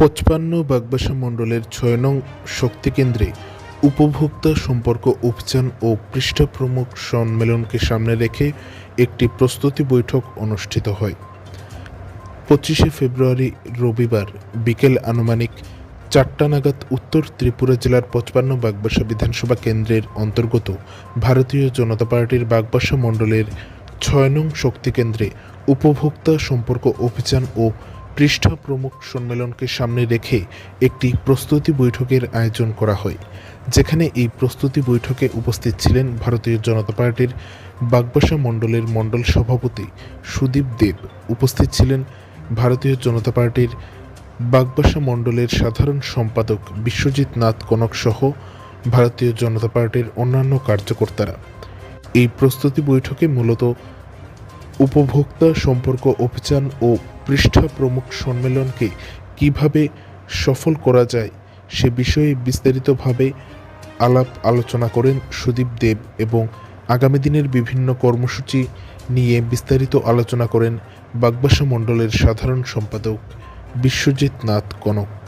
পঁচপান্ন বাগবাসা মণ্ডলের ছয় নং শক্তিকেন্দ্রে উপভোক্তা সম্পর্ক অভিযান ও পৃষ্ঠা প্রমুখ সম্মেলনকে সামনে রেখে একটি প্রস্তুতি বৈঠক অনুষ্ঠিত হয়। পঁচিশে ফেব্রুয়ারি রবিবার বিকেল আনুমানিক চারটা নাগাদ উত্তর ত্রিপুরা জেলার পঁচপান্ন বাগবাসা বিধানসভা কেন্দ্রের অন্তর্গত ভারতীয় জনতা পার্টির বাগবাসা মণ্ডলের ছয় নং শক্তি কেন্দ্রে উপভোক্তা সম্পর্ক অভিযান ও পৃষ্ঠা প্রমুখ সম্মেলনকে সামনে রেখে একটি প্রস্তুতি বৈঠকের আয়োজন করা হয়, যেখানে এই প্রস্তুতি বৈঠকে উপস্থিত ছিলেন ভারতীয় জনতা পার্টির বাগবাসা মণ্ডলের মণ্ডল সভাপতি সুদীপ দেব। উপস্থিত ছিলেন ভারতীয় জনতা পার্টির বাগবাসা মণ্ডলের সাধারণ সম্পাদক বিশ্বজিৎ নাথ কনক সহ ভারতীয় জনতা পার্টির অন্যান্য কার্যকর্তারা। এই প্রস্তুতি বৈঠকে মূলত উপভোক্তা সম্পর্ক অভিযান ও পৃষ্ঠা প্রমুখ সম্মেলনকে কীভাবে সফল করা যায় সে বিষয়ে বিস্তারিতভাবে আলাপ আলোচনা করেন সুদীপ দেব এবং আগামী দিনের বিভিন্ন কর্মসূচি নিয়ে বিস্তারিত আলোচনা করেন বাগবাসা মণ্ডলের সাধারণ সম্পাদক বিশ্বজিৎ নাথ কনক।